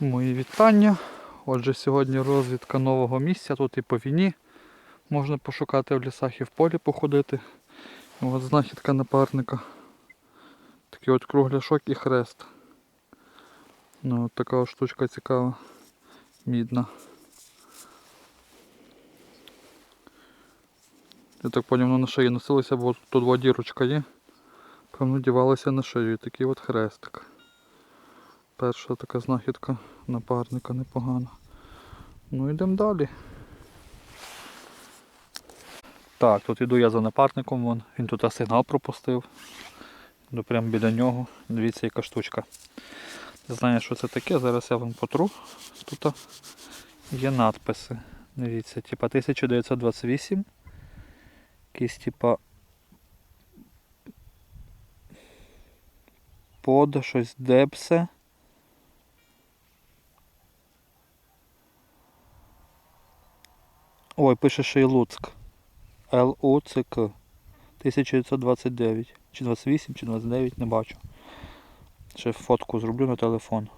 Мої вітання. Отже, сьогодні розвідка нового місця. Тут і по війні можна пошукати в лісах і в полі походити. От знахідка напарника. Такий от кругляшок і хрест. Ну, от така от штучка цікава. Мідна. Я так поняв, воно на шиї носилося, бо тут дірочка є. Певно, дівалося на шию. І такий от хрестик. Перша така знахідка напарника непогана. Ну йдемо далі. Так, тут іду я за напарником, вон. він тут сигнал пропустив. Йду прямо біля нього. Дивіться, яка штучка. Не знаю, що це таке, зараз я вам потру. Тут є надписи. Дивіться, типа 1928. Якісь типа под щось депсе. Ой, пише ще й Луцьк. Л-У-Ц-К. 1929. Чи 28, чи 29, не бачу. Ще фотку зроблю на телефон.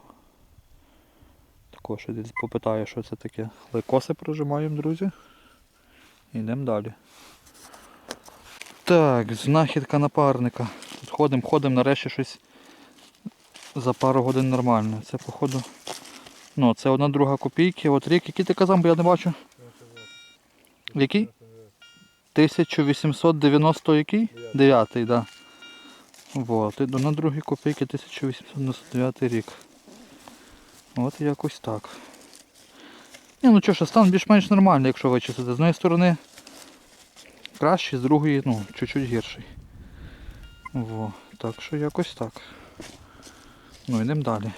Також десь попитаю, що це таке. Лайкоси прожимаємо, друзі. Йдемо далі. Так, знахідка напарника. Тут ходимо, ходимо, нарешті щось за пару годин нормально. Це походу. Ну, це одна друга копійки. От рік, який ти казав, бо я не бачу. Який? 1890 який? 9, так. Да. Вот. І на другій копійки 1899 рік. От якось так. Ні, ну що ж, стан більш-менш нормальний, якщо вичистити. З однієї сторони кращий, з другої, ну, чуть-чуть гірший. Во. Так що якось так. Ну йдемо далі.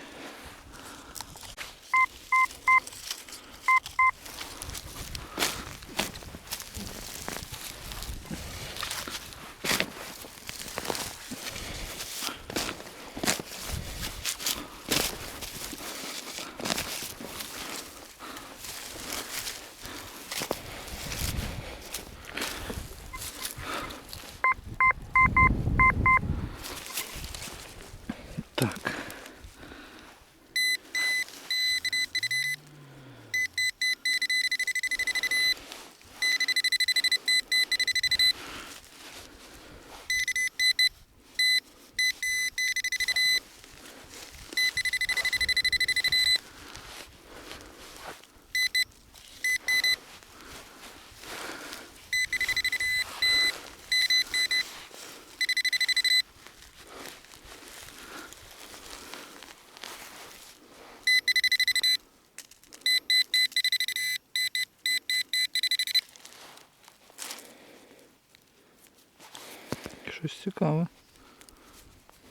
Щось цікаве.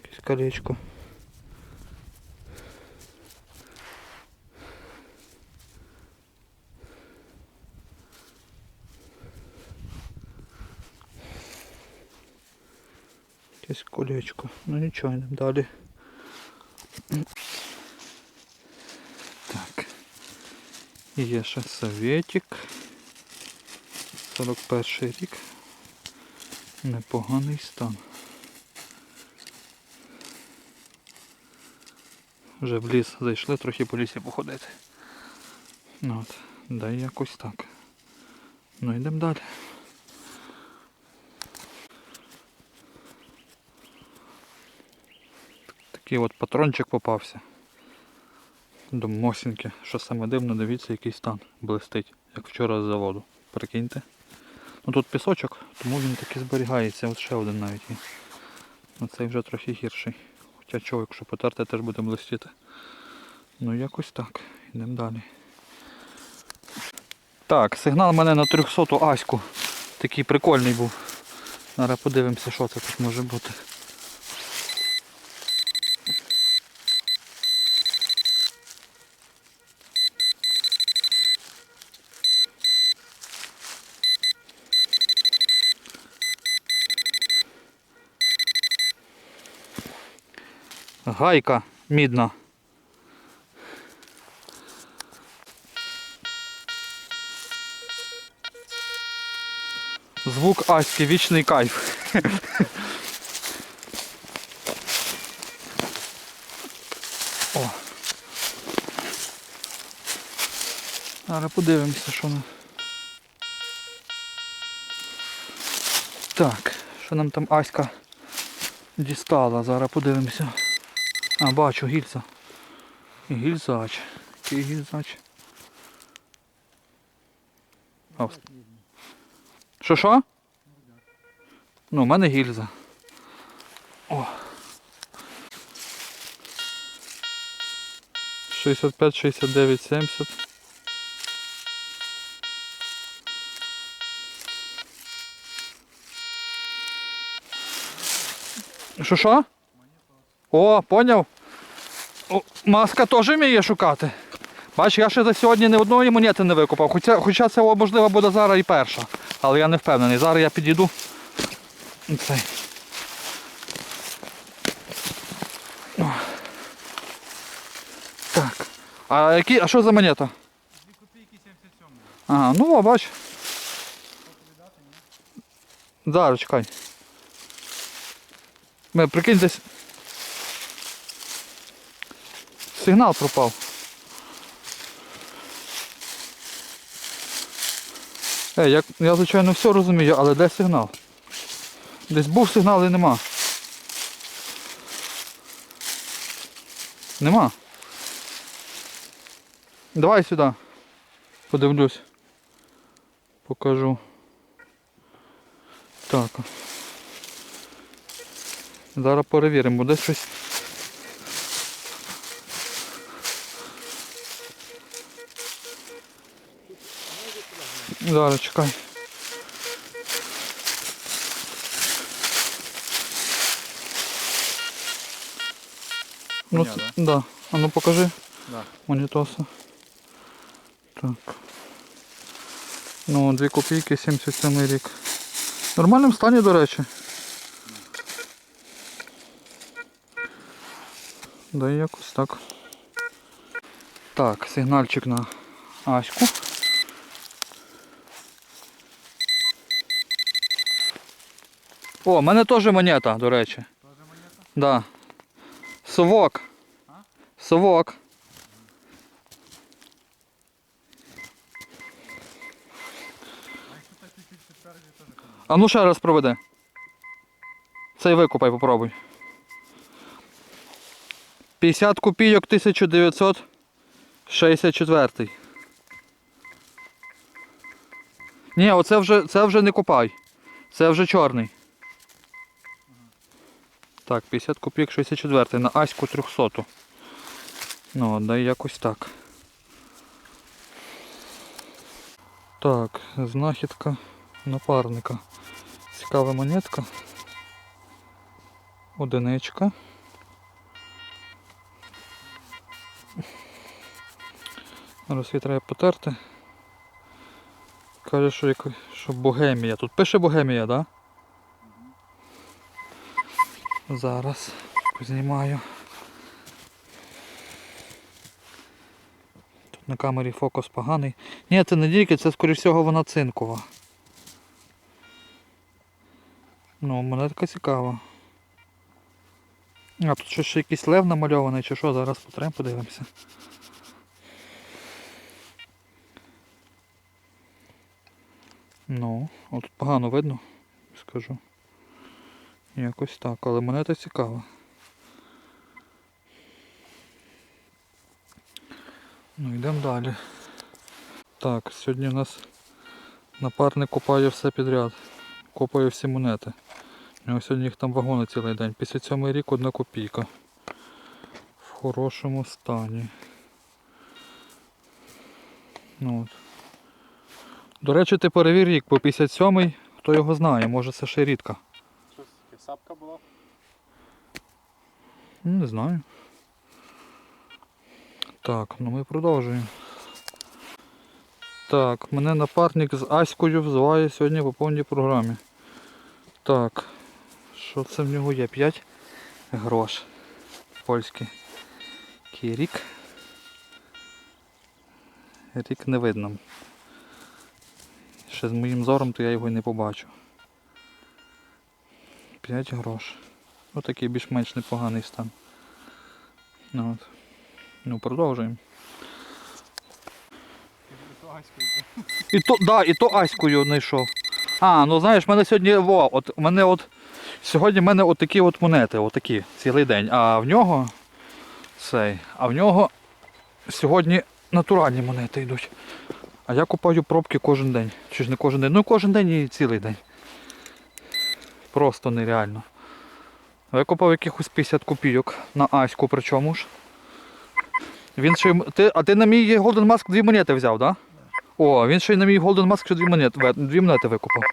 Якесь колечко. Якесь колечко. Ну нічого, йдемо далі. Так. Є ще советик. 41 рік. Непоганий стан. Вже в ліс зайшли, трохи по лісі походити. Ну от, да якось так. Ну йдемо далі. Такий от патрончик попався. До Мосінки. Що саме дивно, дивіться, який стан блистить, як вчора з заводу. Прикиньте. Ну тут пісочок, тому він таки зберігається. От ще один навіть є. Ну цей вже трохи гірший. Хоча чого, якщо потерти, теж буде блистіти. Ну якось так. Йдемо далі. Так, сигнал мене на 300 аську. Такий прикольний був. Зараз подивимося, що це тут може бути. Гайка мідна. Звук Аськи, вічний кайф. О. Зараз подивимося, що нам. Так, що нам там Аська дістала, зараз подивимося. А, бачу, гільза. Гільзач. Який гільзач? Що що? Ну, у мене гільза. О. 65, 69, 70. Що що? О, поняв. О, маска теж вміє шукати. Бач, я ще за сьогодні ні одної монети не викопав. Хоча, хоча це можливо буде зараз і перша. Але я не впевнений. Зараз я підійду. Цей. Так. А які, а що за монета? 2 копійки 77. Ага, ну о, бач. Зараз, чекай. Ми, прикинь, десь. Сигнал пропав. Ей, я, я звичайно все розумію, але де сигнал? Десь був сигнал і нема. Нема. Давай сюди. Подивлюсь. Покажу. Так. Зараз перевіримо, буде щось. Зараз чекай. Ну, Коня, це- да. А ну покажи Да. монітоса. Так. Ну, 2 копійки, 77 рік. В нормальному стані, до речі. Да і якось так. Так, сигнальчик на Аську. О, в мене теж монета, до речі. Тоже монета? Да. Совок. А? Совок. А теж ну ще раз проведи. Цей викупай, попробуй. 50 копійок 1964. Ні, оце вже, це вже не копай. Це вже чорний. Так, 50 копійок 64 на Аську 300. Ну, дай якось так. Так, знахідка напарника. Цікава монетка. Одиничка. Зараз її треба потерти. Каже, що, яко- що Богемія. Тут пише Богемія, так? Да? Зараз познімаю. Тут на камері фокус поганий. Ні, це не тільки, це скоріш всього вона цинкова. Ну, монетка цікава. А, тут що ще якийсь лев намальований чи що, зараз потремо подивимося. Ну, от погано видно, скажу. Якось так, але монета цікава. Ну, йдемо далі. Так, сьогодні у нас напарник копає все підряд. Копає всі монети. У нього сьогодні їх там вагони цілий день. 57 рік одна копійка. В хорошому стані. Ну, от. До речі, ти перевір рік, бо 57-й, хто його знає, може це ще рідка. Щось таке сапка була? Ну, Не знаю. Так, ну ми продовжуємо. Так, мене напарник з Аською взиває сьогодні по повній програмі. Так, що це в нього є? 5 грош. Польський. Який рік? Рік не видно. Ще з моїм зором, то я його й не побачу. 5 грош. Отакий більш-менш непоганий стан. Ну, от. ну продовжуємо. І то, да, і то Аською знайшов. А, ну знаєш, в мене сьогодні, во, от мене от. Сьогодні в мене от такі от монети, отакі, цілий день. А в нього цей, а в нього сьогодні натуральні монети йдуть. А я купаю пробки кожен день. Чи ж не кожен день? Ну кожен день і цілий день. Просто нереально. Купив якихось 50 копійок на Аську причому ж. Він ще, й- ти, а ти на мій Golden Mask дві монети взяв, так? Да? О, він ще й на мій Golden Mask ще дві монети, ве- дві монети викупив.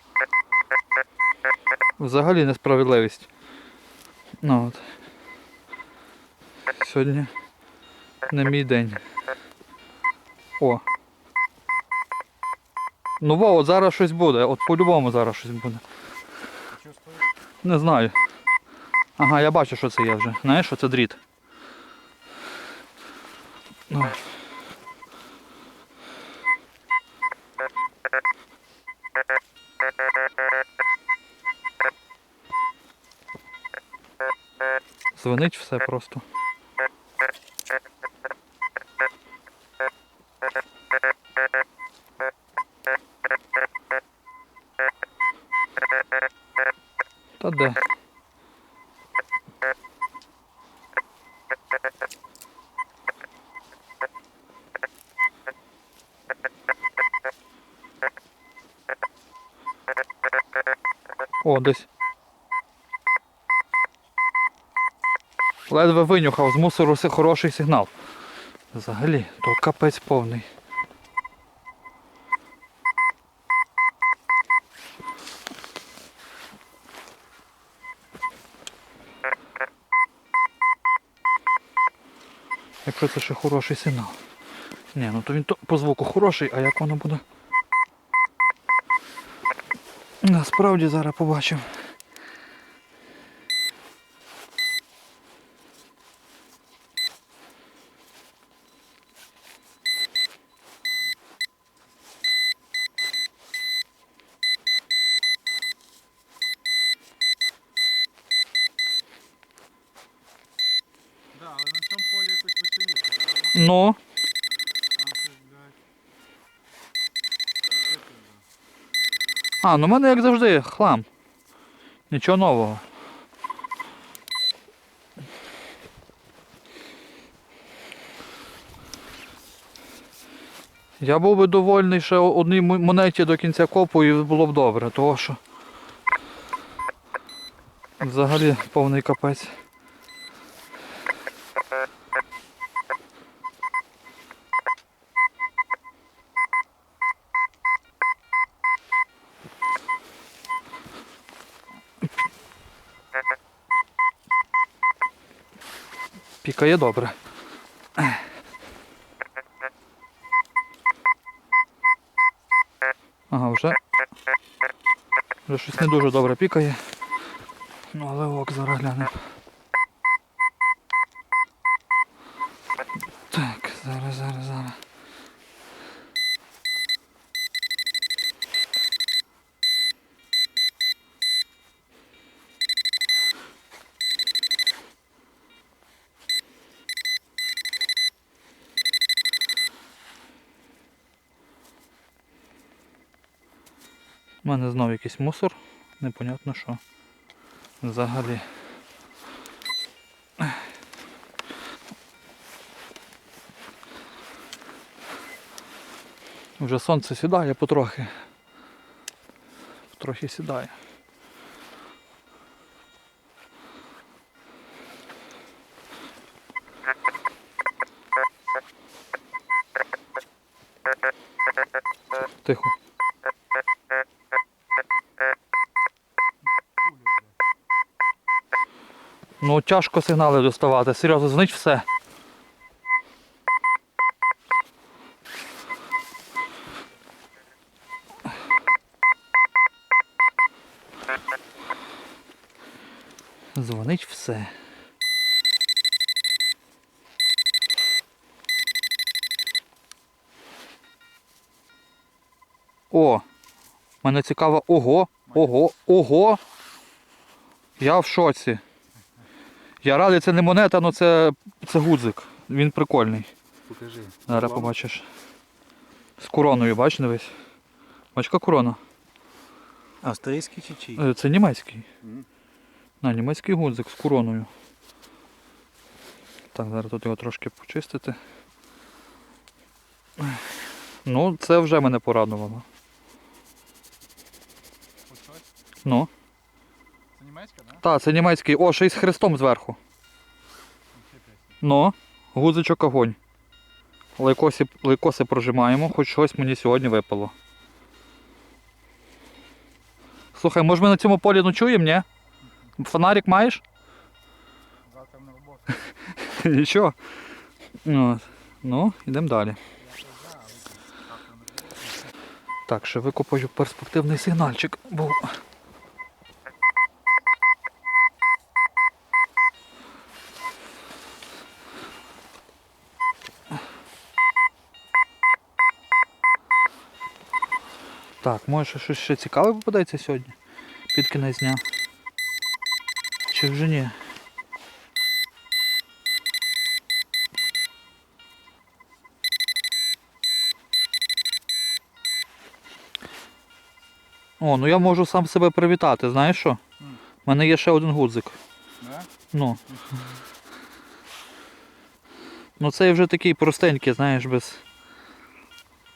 Взагалі несправедливість. Ну от. Сьогодні не мій день. О. Ну во, от зараз щось буде. От по-любому зараз щось буде. Не знаю. Ага, я бачу, що це є вже. Знаєш, що це дріт. Ну. Звенить все просто. Та де? Десь. Ледве винюхав, з мусору хороший сигнал. Взагалі, то капець повний. Якщо це ще хороший сигнал. Ні, ну то він то по звуку хороший, а як воно буде? Насправді зараз побачимо. Да, але на цьому полі якось веселіше. правда? Ну, А, ну в мене як завжди хлам. Нічого нового. Я був би довольний ще одній монеті до кінця копу і було б добре, того що взагалі повний капець. Пікає добре. Ага, вже. Вже щось не дуже добре пікає. Ну але ок, зараз глянемо. Так, зараз, зараз, зараз. У мене знову якийсь мусор, непонятно що. Взагалі. Вже сонце сідає потрохи. Потрохи сідає. Тихо. Ну тяжко сигнали доставати, серйозно, дзвонить все. Дзвонить все. О! Мене цікаво. Ого! Ого! Ого! Я в шоці. Я радий, це не монета, але це, це гудзик. Він прикольний. Покажи. Зараз побачиш. З короною, бач, дивись. Бачка корона. Австрійський чи чий? Е, Це німецький. Мгм. На, німецький гудзик з короною. Так, зараз тут його трошки почистити. Ну, це вже мене порадувало. Ось ось. Ну. Так, це німецький. О, ще й з хрестом зверху. Ну, гудзичок огонь. Лайкоси, лайкоси прожимаємо, хоч щось мені сьогодні випало. Слухай, може ми на цьому полі ночуємо, ні? Фонарик маєш? Завтра на роботу. Нічого. Ну, йдемо далі. Так, ще викопаю перспективний сигнальчик. Бо... Так, може щось ще цікаве попадається сьогодні? Під кінець дня. Чи вже ні? О, ну я можу сам себе привітати, знаєш що? У мене є ще один гудзик. Да? Ну. Ну цей вже такий простенький, знаєш, без.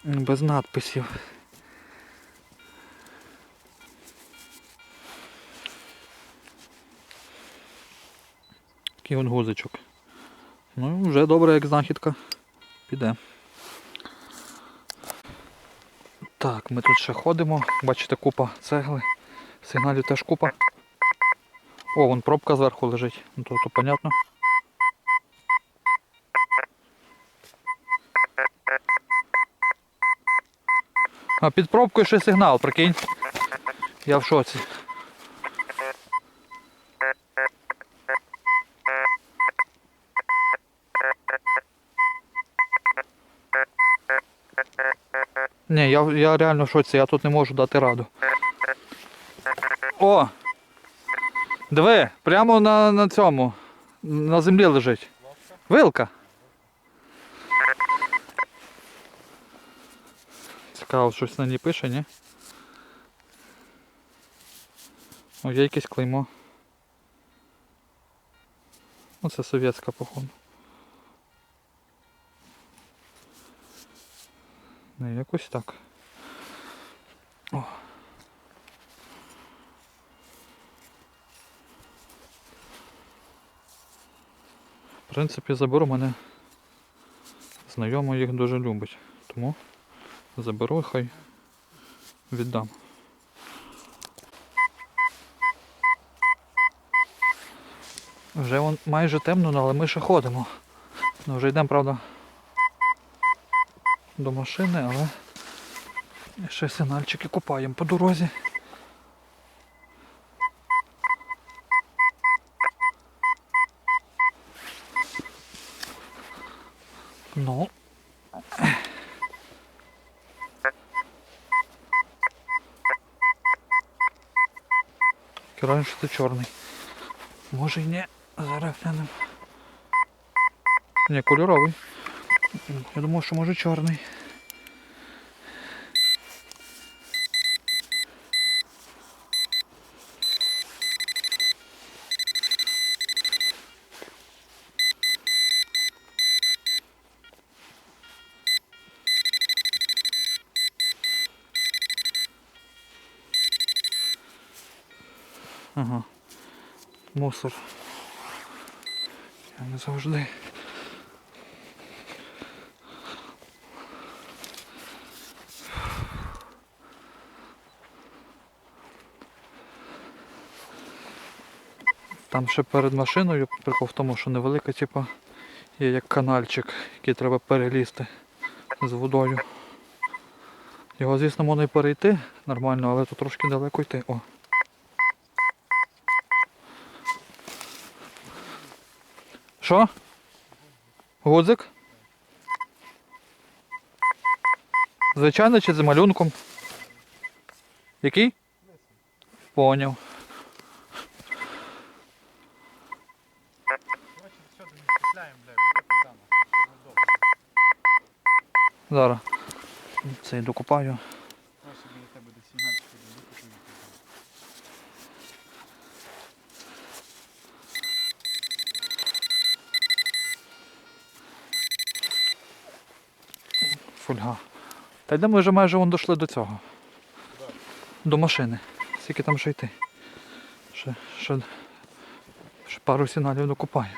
без надписів. Такий от гузичок. Ну, вже добре, як знахідка. Піде. Так, ми тут ще ходимо. Бачите, купа цегли. Сигналів теж купа. О, вон пробка зверху лежить. Ну то, то понятно. А під пробкою ще сигнал, прикинь. Я в шоці. Ні, я, я реально в шоці, я тут не можу дати раду. О! Диви, прямо на, на цьому. На землі лежить. Вилка. Цікаво, щось на ній пише, ні? О, є якесь клеймо. Ну це совєтська, походу. Не, якось так. О. В принципі, заберу мене. Знайомий їх дуже любить. Тому заберу хай віддам. Вже вон майже темно, але ми ще ходимо. Ну, вже йдемо, правда, до машини, але ще сигнальчики купаємо по дорозі. Ну. Що це чорний. Може й ні. Зараз глянемо. Ні, кольоровий. Я думав, що може чорний. Ага. Мусор. Я не завжди. Там ще перед машиною прикол в тому, що невелика, типа, є як канальчик, який треба перелізти з водою. Його, звісно, можна і перейти нормально, але тут трошки далеко йти. О. Що? Гудзик? Звичайно чи з малюнком? Який? Поняв. Бо це. Це Фольга. Та йде ми вже майже вон дійшли до цього. До машини. Скільки там ще йти? Ще, ще, ще пару сигналів докупаю.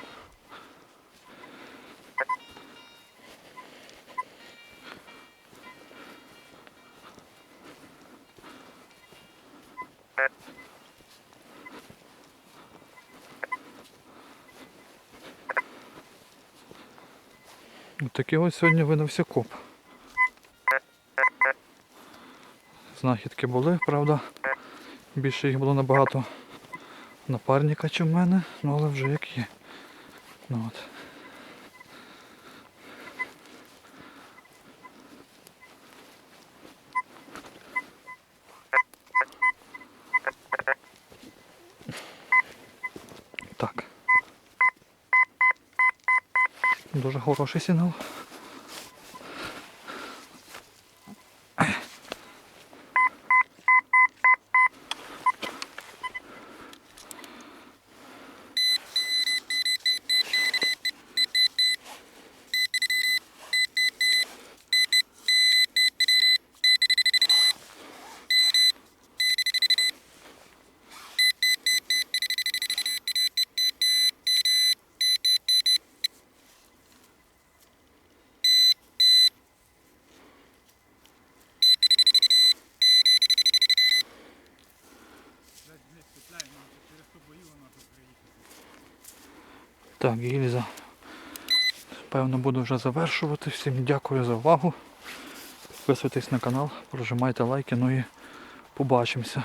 Такий ось сьогодні видався коп. Знахідки були, правда. Більше їх було набагато напарника, чи в мене, ну але вже як є. Ну, от. Так. Дуже хороший сигнал. Так, гільза. Певно буду вже завершувати. Всім дякую за увагу. Підписуйтесь на канал, прожимайте лайки, ну і побачимося.